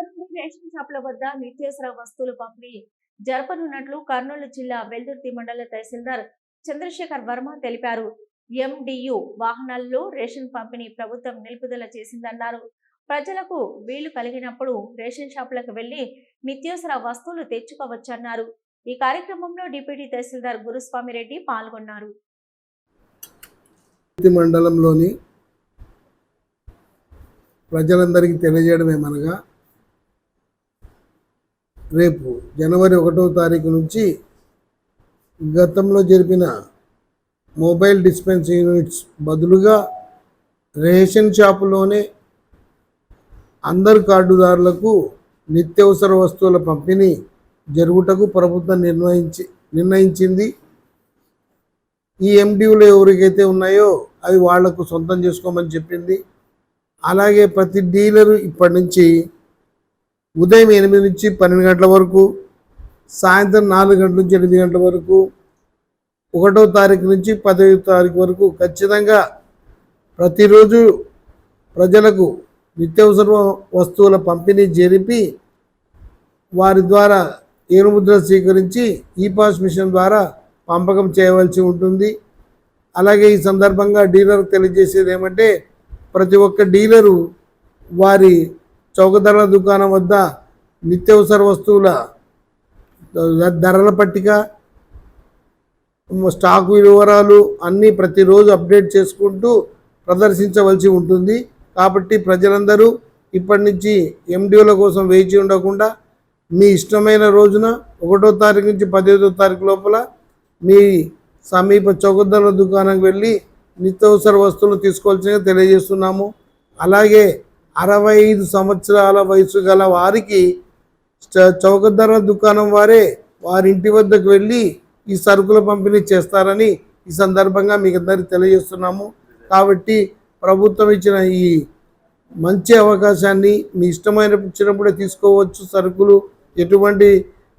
నుండి రేషన్ షాపుల వద్ద నిత్యావసర వస్తువులు పంపిణీ జరపనున్నట్లు కర్నూలు జిల్లా వెల్దుర్తి మండల తహసీల్దార్ చంద్రశేఖర్ వర్మ తెలిపారు. ఎండియు వాహనాల్లో రేషన్ పంపిణీ ప్రభుత్వం నిలుపుదల చేసిందన్నారు. ప్రజలకు వీలు కలిగినప్పుడు రేషన్ షాపులకు వెళ్ళి నిత్యావసర వస్తువులు తెచ్చుకోవచ్చన్నారు. ఈ కార్యక్రమంలో డిప్యూటీ తహసీల్దార్ గురుస్వామి రెడ్డి పాల్గొన్నారు. మండలంలోని ప్రజలందరికీ తెలియజేయడం ఏమనగా రేపు జనవరి ఒకటో తారీఖు నుంచి గతంలో జరిపిన మొబైల్ డిస్పెన్స్ యూనిట్స్ బదులుగా రేషన్ షాపులోనే అందరు కార్డుదారులకు నిత్యవసర వస్తువుల పంపిణీ జరుగుటకు ప్రభుత్వం నిర్ణయించి నిర్ణయించింది. ఈ ఎండియూలు ఎవరికైతే ఉన్నాయో అవి వాళ్ళకు సొంతం చేసుకోమని చెప్పింది. అలాగే ప్రతి డీలరు ఇప్పటి నుంచి ఉదయం ఎనిమిది నుంచి పన్నెండు గంటల వరకు సాయంత్రం నాలుగు గంటల నుంచి ఎనిమిది గంటల వరకు ఒకటో తారీఖు నుంచి పదవ తారీఖు వరకు ఖచ్చితంగా ప్రతిరోజు ప్రజలకు నిత్యావసర వస్తువుల పంపిణీ జరిపి వారి ద్వారా ఏనుముద్ర స్వీకరించి ఈ పాస్ మిషన్ ద్వారా పంపకం చేయవలసి ఉంటుంది. అలాగే ఈ సందర్భంగా డీలర్ తెలియజేసేది ఏమంటే ప్రతి ఒక్క డీలరు వారి చౌకధరల దుకాణం వద్ద నిత్యావసర వస్తువుల ధరల పట్టిక స్టాక్ వివరాలు అన్నీ ప్రతిరోజు అప్డేట్ చేసుకుంటూ ప్రదర్శించవలసి ఉంటుంది. కాబట్టి ప్రజలందరూ ఇప్పటి నుంచి ఎండిఓల కోసం వేచి ఉండకుండా మీ ఇష్టమైన రోజున ఒకటో తారీఖు నుంచి పదిహేదో తారీఖు లోపల మీ సమీప చౌకధరల దుకాణంకి వెళ్ళి నిత్యావసర వస్తువులు తీసుకోవాల్సిందిగా తెలియజేస్తున్నాము. అలాగే అరవై ఐదు సంవత్సరాల వయసు గల వారికి చ- చౌకధరల దుకాణం వారే వారి ఇంటి వద్దకు వెళ్ళి ఈ సరుకుల పంపిణీ చేస్తారని ఈ సందర్భంగా మీకు అందరికీ తెలియజేస్తున్నాము. కాబట్టి ప్రభుత్వం ఇచ్చిన ఈ మంచి అవకాశాన్ని మీ ఇష్టమైన ఇచ్చినప్పుడే తీసుకోవచ్చు. సరుకులు ఎటువంటి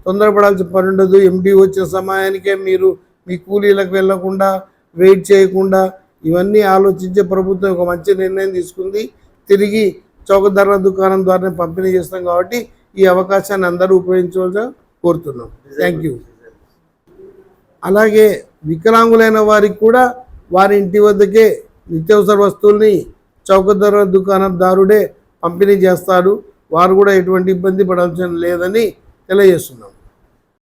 తొందరపడాల్సిన పని ఉండదు. ఎండి వచ్చిన సమయానికే మీరు మీ కూలీలకు వెళ్ళకుండా వెయిట్ చేయకుండా ఇవన్నీ ఆలోచించే ప్రభుత్వం ఒక మంచి నిర్ణయం తీసుకుంది. తిరిగి చౌకధరల దుకాణం ద్వారా పంపిణీ చేస్తాం కాబట్టి ఈ అవకాశాన్ని అందరూ ఉపయోగించవలసి కోరుతున్నాం. థ్యాంక్ యూ అలాగే వికలాంగులైన వారికి కూడా వారి ఇంటి వద్దకే నిత్యావసర వస్తువుల్ని చౌక ధరల దుకాణదారుడే పంపిణీ చేస్తాడు. వారు కూడా ఎటువంటి ఇబ్బంది పడాల్సిన లేదని తెలియజేస్తున్నాం.